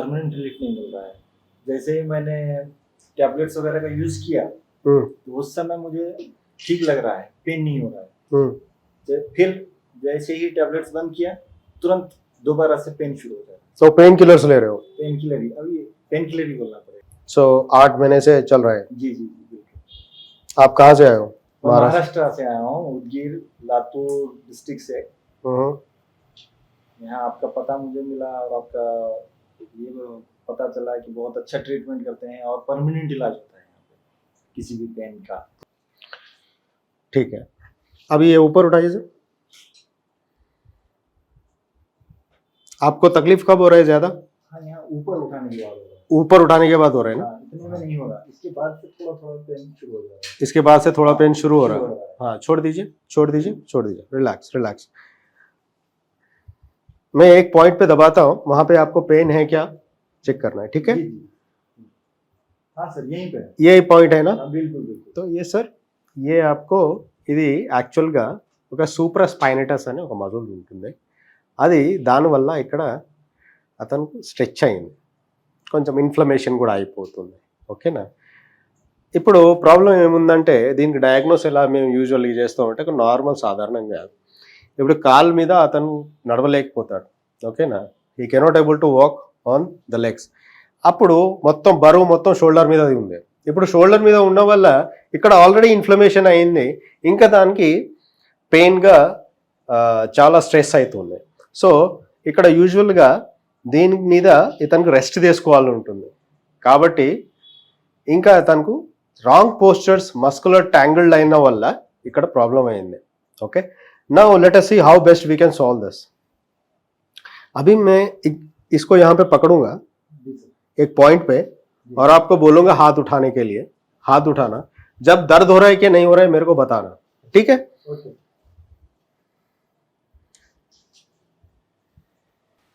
Permanent relief नहीं मिल रहा है। जैसे ही मैंने टैबलेट्स वगैरह का यूज़ किया हम्म, तो उस समय मुझे ठीक लग रहा है पेन नहीं हो रहा है। हम्म, फिर जैसे ही टैबलेट्स बंद किया तुरंत दोबारा से पेन शुरू हो है। तो पेन किलर्स ले रहे हो? पेन किलर ही अभी पेन किलर ही बोलना पड़ेगा। सो आठ महीने से चल रहा है? जी जी जी आप कहाँ से आए हो? महाराष्ट्र। महाराष्ट्र से आया हूँ उदगीर लातूर डिस्ट्रिक्ट से। हम्म, यहाँ आपका पता मुझे मिला और आपका ये पता चला कि बहुत अच्छा ट्रीटमेंट करते हैं और परमानेंट इलाज होता है यहाँ पे किसी भी पेन का। ठीक है। अभी ये ऊपर उठाइए सर। आपको तकलीफ़ कब हो रहा है ज़्यादा? हाँ यहाँ ऊपर उठाने के बाद हो है। ऊपर उठाने के बाद हो रहा है ना? हाँ, इतने में नहीं हो रहा। इसके बाद से थोड़ा थोड़ा पेन शुरू हो रहा है। इसके बाद से थोड़ा पेन शुरू हो है हो। रहा है। हाँ छोड़ दीजिए छोड़ दीजिए छोड़ दीजिए। रिलैक्स रिलैक्स मैं एक पॉइंट पे दबाता हूँ वहां पे आपको पेन है क्या चेक करना है ठीक है जी, जी। हाँ सर यहीं पे है ये पॉइंट है ना हाँ, बिल्कुल बिल्कुल సో ఏ సార్ ఏ ఆప్కో ఇది యాక్చువల్గా ఒక సూపర్ స్పైనటస్ అనే ఒక మజుల్ ఉంటుంది అది దానివల్ల ఇక్కడ అతనికి స్ట్రెచ్ అయింది కొంచెం ఇన్ఫ్లమేషన్ కూడా అయిపోతుంది ఓకేనా ఇప్పుడు ప్రాబ్లం ఏముందంటే దీనికి డయాగ్నోస్ ఎలా మేము యూజువల్గా చేస్తామంటే ఒక నార్మల్ సాధారణంగా కాదు ఇప్పుడు కాల్ మీద అతను నడవలేకపోతాడు. ఓకేనా? He cannot able to walk on the legs అప్పుడు మొత్తం బరువు మొత్తం షోల్డర్ మీద ఉంది. ఇప్పుడు షోల్డర్ మీద ఉన్న వల్ల ఇక్కడ ఆల్రెడీ ఇన్ఫ్లమేషన్ అయింది. ఇంకా దానికి పెయిన్గా చాలా స్ట్రెస్ అవుతుంది సో ఇక్కడ యూజువల్గా దీని మీద ఇతనికి రెస్ట్ తీసుకోవాలని ఉంటుంది. కాబట్టి ఇంకా తనకు రాంగ్ పోస్చర్స్ మస్కులర్ ట్యాంగిల్డ్ అయిన వల్ల ఇక్కడ ప్రాబ్లం అయింది. ఓకే నా let us see how best we can solve this. अभी मैं इसको यहाँ पे पकड़ूँगा एक पॉइंट पे और आपको बोलूँगा हाथ उठाने के लिए। हाथ उठाना। जब दर्द हो रहा है कि नहीं हो रहा है मेरे को बताना। ठीक है?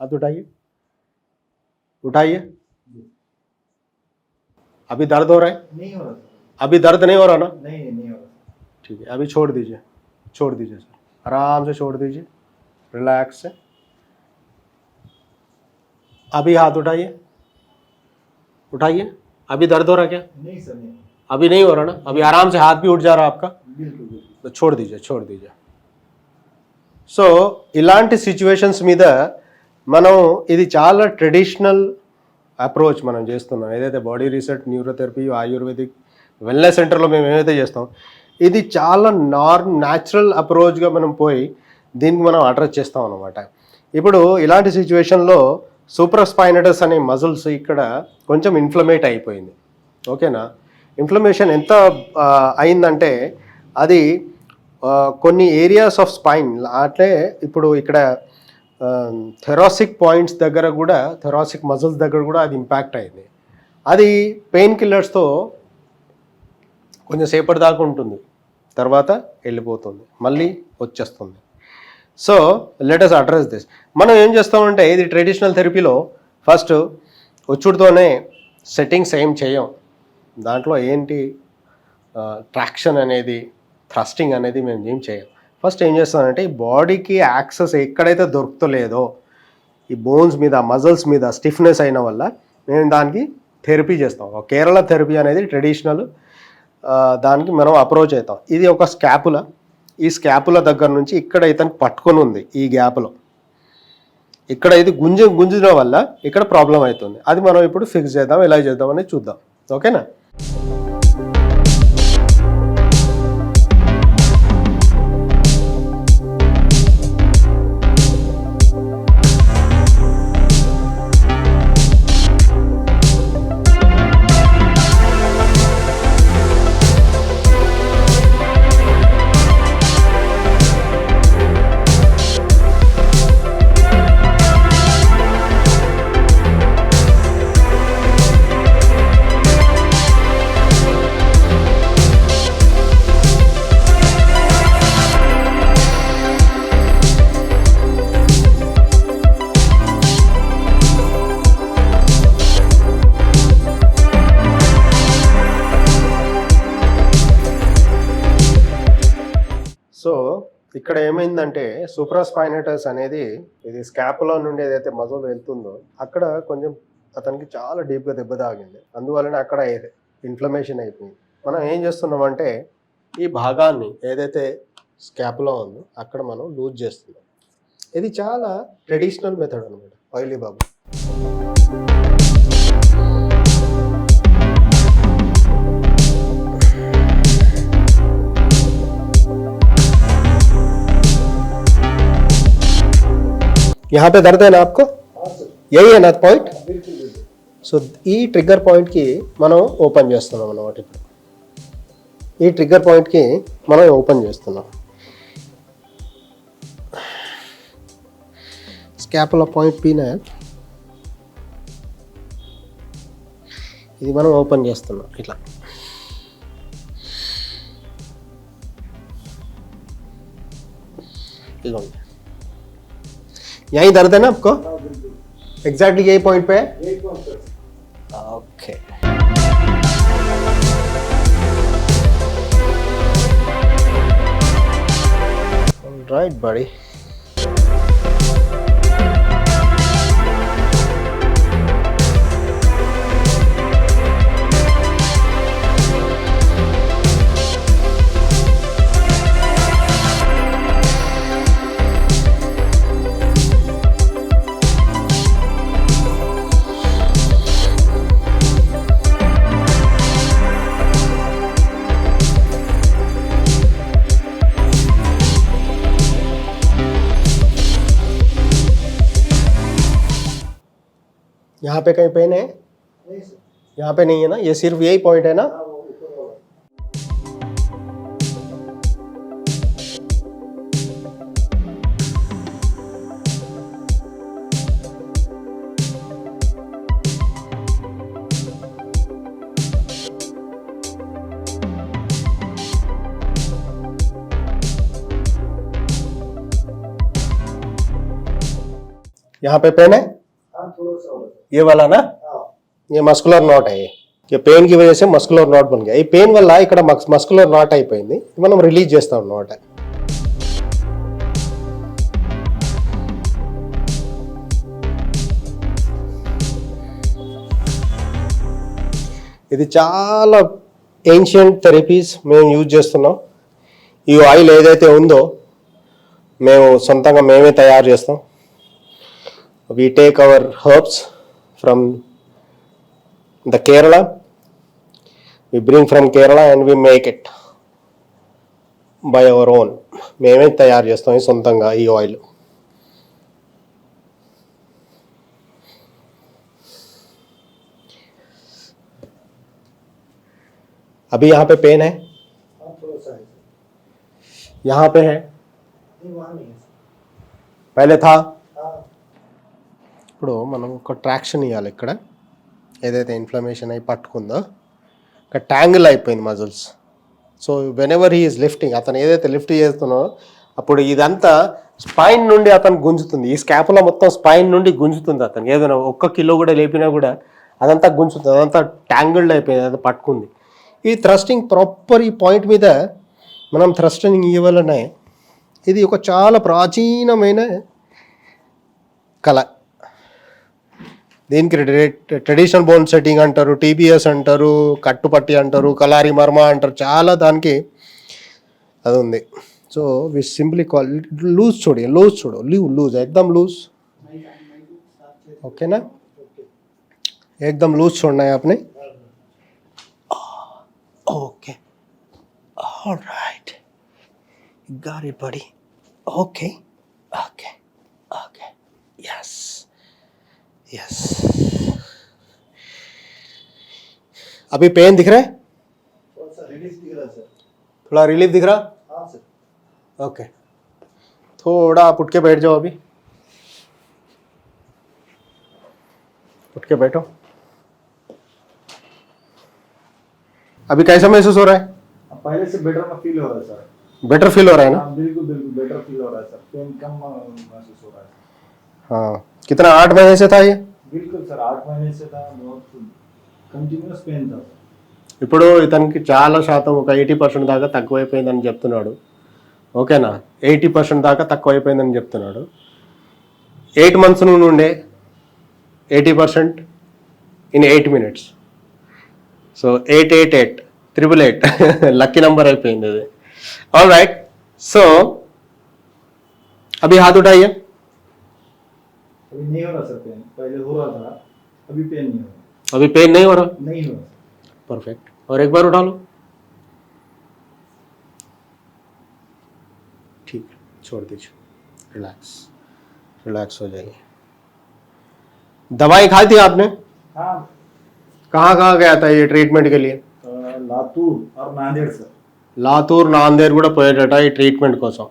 हाथ उठाइए। उठाइए। अभी दर्द हो रहा है? नहीं हो रहा। अभी दर्द नहीं हो रहा ना? नहीं नहीं हो रहा। ठीक है अभी छोड़ दीजिए। छोड़ दीजिए सर। आराम से छोड़ दीजिए रिलैक्स से अभी हाथ उठाइए उठाइए अभी दर्द हो रहा है क्या नहीं सर नहीं अभी नहीं हो रहा ना अभी आराम से हाथ भी उठ जा रहा है आपका बिल्कुल बिल्कुल तो छोड़ दीजिए छोड़ दीजिए సో ఇలాంటి సిచ్యువేషన్స్ మీద మనం ఇది చాలా ట్రెడిషనల్ అప్రోచ్ మనం చేస్తున్నాం ఏదైతే body research neurotherapy ayurvedic wellness సెంటర్లో మేము ఏమైతే చేస్తాం ఇది చాలా నార్ న్యాచురల్ అప్రోచ్గా మనం పోయి దీనికి మనం అడ్రస్ చేస్తాం అనమాట ఇప్పుడు ఇలాంటి సిచ్యువేషన్లో సూపర్ స్పైనటస్ అనే మజిల్స్ ఇక్కడ కొంచెం ఇన్ఫ్లమేట్ అయిపోయింది. ఓకేనా? ఇన్ఫ్లమేషన్ ఎంత అయిందంటే అది కొన్ని ఏరియాస్ ఆఫ్ స్పైన్ అంటే ఇప్పుడు ఇక్కడ థెరాసిక్ పాయింట్స్ దగ్గర కూడా థెరాసిక్ మజిల్స్ దగ్గర కూడా అది ఇంపాక్ట్ అయింది. అది పెయిన్ కిల్లర్స్తో కొంచెం సేపటి దాకా ఉంటుంది. తర్వాత వెళ్ళిపోతుంది. మళ్ళీ వచ్చేస్తుంది. సో లెటస్ అడ్రస్ దిస్ మనం ఏం చేస్తామంటే ఇది ట్రెడిషనల్ థెరపీలో ఫస్ట్ వచ్చుడుతోనే సెట్టింగ్స్ ఏం చేయం. దాంట్లో ఏంటి ట్రాక్షన్ అనేది థ్రస్టింగ్ అనేది మేము ఏం చేయం. ఫస్ట్ ఏం చేస్తామంటే ఈ బాడీకి యాక్సెస్ ఎక్కడైతే దొరుకుతలేదో ఈ బోన్స్ మీద మజిల్స్ మీద స్టిఫ్నెస్ అయిన వల్ల మేము దానికి థెరపీ చేస్తాం. కేరళ థెరపీ అనేది ట్రెడిషనల్ దానికి మనం అప్రోచ్ అవుతాం. ఇది ఒక స్కాపుల. ఈ స్కాపుల దగ్గర నుంచి ఇక్కడ ఇతను పట్టుకొని ఉంది ఈ గ్యాప్లో. ఇక్కడ ఇది గుంజ గుంజడం వల్ల ఇక్కడ ప్రాబ్లం అవుతుంది. అది మనం ఇప్పుడు ఫిక్స్ చేద్దాం ఎలా చేద్దాం అనేది చూద్దాం. ఓకేనా? ఇక్కడ ఏమైందంటే సూప్రాస్పైనటస్ అనేది ఇది స్కాపులో నుండి ఏదైతే మజల్ వెళ్తుందో అక్కడ కొంచెం అతనికి చాలా డీప్గా దెబ్బ తాగింది. అందువలన అక్కడ ఇన్ఫ్లమేషన్ అయిపోయింది. మనం ఏం చేస్తున్నామంటే ఈ భాగాన్ని ఏదైతే స్కాప్లో ఉందో అక్కడ మనం లూజ్ చేస్తున్నాం. ఇది చాలా ట్రెడిషనల్ మెథడ్ అనమాట ఆయిలీ బాబు यहाँ पे दर्द है ना आपको यही है ना पॉइंट సో ఈ ట్రిగ్గర్ పాయింట్కి మనం ఓపెన్ చేస్తున్నాం అన్నమాట ఇప్పుడు ఈ ట్రిగ్గర్ పాయింట్కి మనం ఓపెన్ చేస్తున్నాం స్కాపుల పాయింట్ పీన ఇది మనం ఓపెన్ చేస్తున్నాం ఇట్లా ఇదిగోండి यही दर्द है ना आपको? एग्जैक्टली यही पॉइंट पे है? ओके राइट बड़ी यहाँ पे कहीं पेन है यहाँ पे नहीं है ना? ये सिर्फ़ यही पॉइंट है ना? यहाँ पे पेन है? ये वाला ना మస్కులర్ నాట్ అయ్యి. ఇక పెయిన్కి ఇవి చేసే మస్కులర్ నాట్ మనకి. ఈ పెయిన్ వల్ల ఇక్కడ మస్కులర్ నాట్ అయిపోయింది. మనం రిలీజ్ చేస్తాం అనమాట ఇది చాలా ఏన్షియంట్ థెరపీస్ మేము యూజ్ చేస్తున్నాం. ఈ ఆయిల్ ఏదైతే ఉందో మేము సొంతంగా మేమే తయారు చేస్తాం. We take our herbs from the Kerala. We bring from Kerala and we make it by our own. మేమే తయారు చేస్తాం ఈ సొంతంగా ఈ ఆయిల్ अभी यहाँ पे पेन है यहाँ पे है पहले था ఇప్పుడు మనం ఒక ట్రాక్షన్ ఇవ్వాలి ఇక్కడ. ఏదైతే ఇన్ఫ్లమేషన్ అయి పట్టుకుందో ఒక ట్యాంగిల్ అయిపోయింది muscles so whenever he's lifting అతను ఏదైతే లిఫ్ట్ చేస్తున్నో అప్పుడు ఇదంతా స్పైన్ నుండి అతను గుంజుతుంది. ఈ స్కాపుల మొత్తం స్పైన్ నుండి గుంజుతుంది అతను ఏదైనా ఒక్క కిలో కూడా లేపినా కూడా అదంతా గుంజుతుంది. అదంతా ట్యాంగిల్డ్ అయిపోయింది. అది పట్టుకుంది. ఈ థ్రస్టింగ్ ప్రాపర్ ఈ పాయింట్ మీద మనం థ్రస్టింగ్ ఇవ్వాలనే ఇది ఒక చాలా ప్రాచీనమైన కళ. దీనికి ట్రెడిషనల్ బోన్ సెట్టింగ్ అంటారు టీబీఎస్ అంటారు కట్టుపట్టి అంటారు కలారి మర్మ అంటారు చాలా దానికి అది ఉంది so we simply call loose చూడు లూజ్ చూడు లీవ్ లూజ్ ఎక్దమ్ లూజ్ ఓకేనా एकदम लूज छोड़ना है आपने okay all right got it buddy yes अभी पेन दिख रहा है? थोड़ा रिलीफ दिख रहा? ओके थोड़ा आप उठ के बैठ जाओ अभी। उठ के बैठो। अभी कैसा महसूस हो रहा है? पहले से बेटर फील हो रहा है सर बेटर फील हो रहा है ना? हाँ बिल्कुल बिल्कुल बेटर फील हो रहा है सर पेन कम महसूस हो रहा है हाँ। कितना आठ महीने से था ये बिल्कुल सर आठ महीने से था बहुत कंटिन्यूस पेन था सर ఇప్పుడు ఇతనికి చాలా శాతం ఒక ఎయిటీ పర్సెంట్ దాకా తక్కువైపోయిందని చెప్తున్నాడు ఓకేనా ఎయిటీ పర్సెంట్ దాకా తక్కువైపోయిందని చెప్తున్నాడు ఎయిట్ మంత్స్ నుండి ఉండే eighty percent in eight minutes so eight eight eight triple eight lucky number అయిపోయింది అది ఆల్ రైట్ సో अभी हाथ उठाइए अभी नहीं हो रहा सर पेन पहले हो रहा था अभी पेन नहीं हो रहा अभी पेन नहीं हो रहा नहीं हो रहा परफेक्ट और एक बार उठा लो ठीक है छोड़ दीजिए रिलैक्स रिलैक्स हो जाइए दवाई खाई थी आपने हाँ कहाँ कहाँ गया था ये ट्रीटमेंट के लिए अ, लातूर और नांदेड़ सर లాతూర్ నాందేర్ కూడా పోయేటట ఈ ట్రీట్మెంట్ కోసం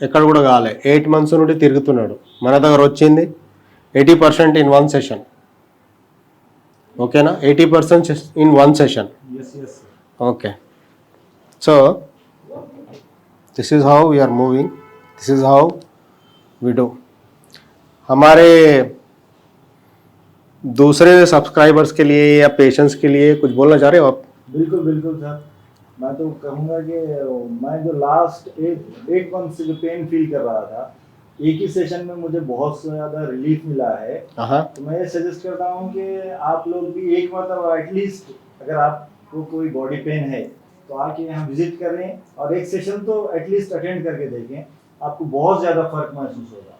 ఎక్కడ కూడా కాలే ఎయిట్ మంత్స్ నుండి తిరుగుతున్నాడు మన దగ్గర వచ్చింది eighty percent in one session okay na? 80% in one session. Yes yes okay. So this is how we are moving. This is how we do. हमारे दूसरे सब्सक्राइबर्स के लिए या पेशेंट्स के लिए कुछ बोलना चाह रहे हो आप? बिल्कुल बिल्कुल सर। मैं तो कहूँगा कि मैं जो लास्ट एक एक मंथ से जो पेन फील कर रहा था एक ही सेशन में मुझे बहुत ज़्यादा रिलीफ मिला है। तो मैं ये सजेस्ट करता हूँ कि आप लोग भी एक मतलब एटलीस्ट अगर आपको कोई बॉडी पेन है तो आके यहाँ विज़िट करें और एक सेशन तो एटलीस्ट अटेंड करके देखें। आपको बहुत ज़्यादा फ़र्क महसूस होगा।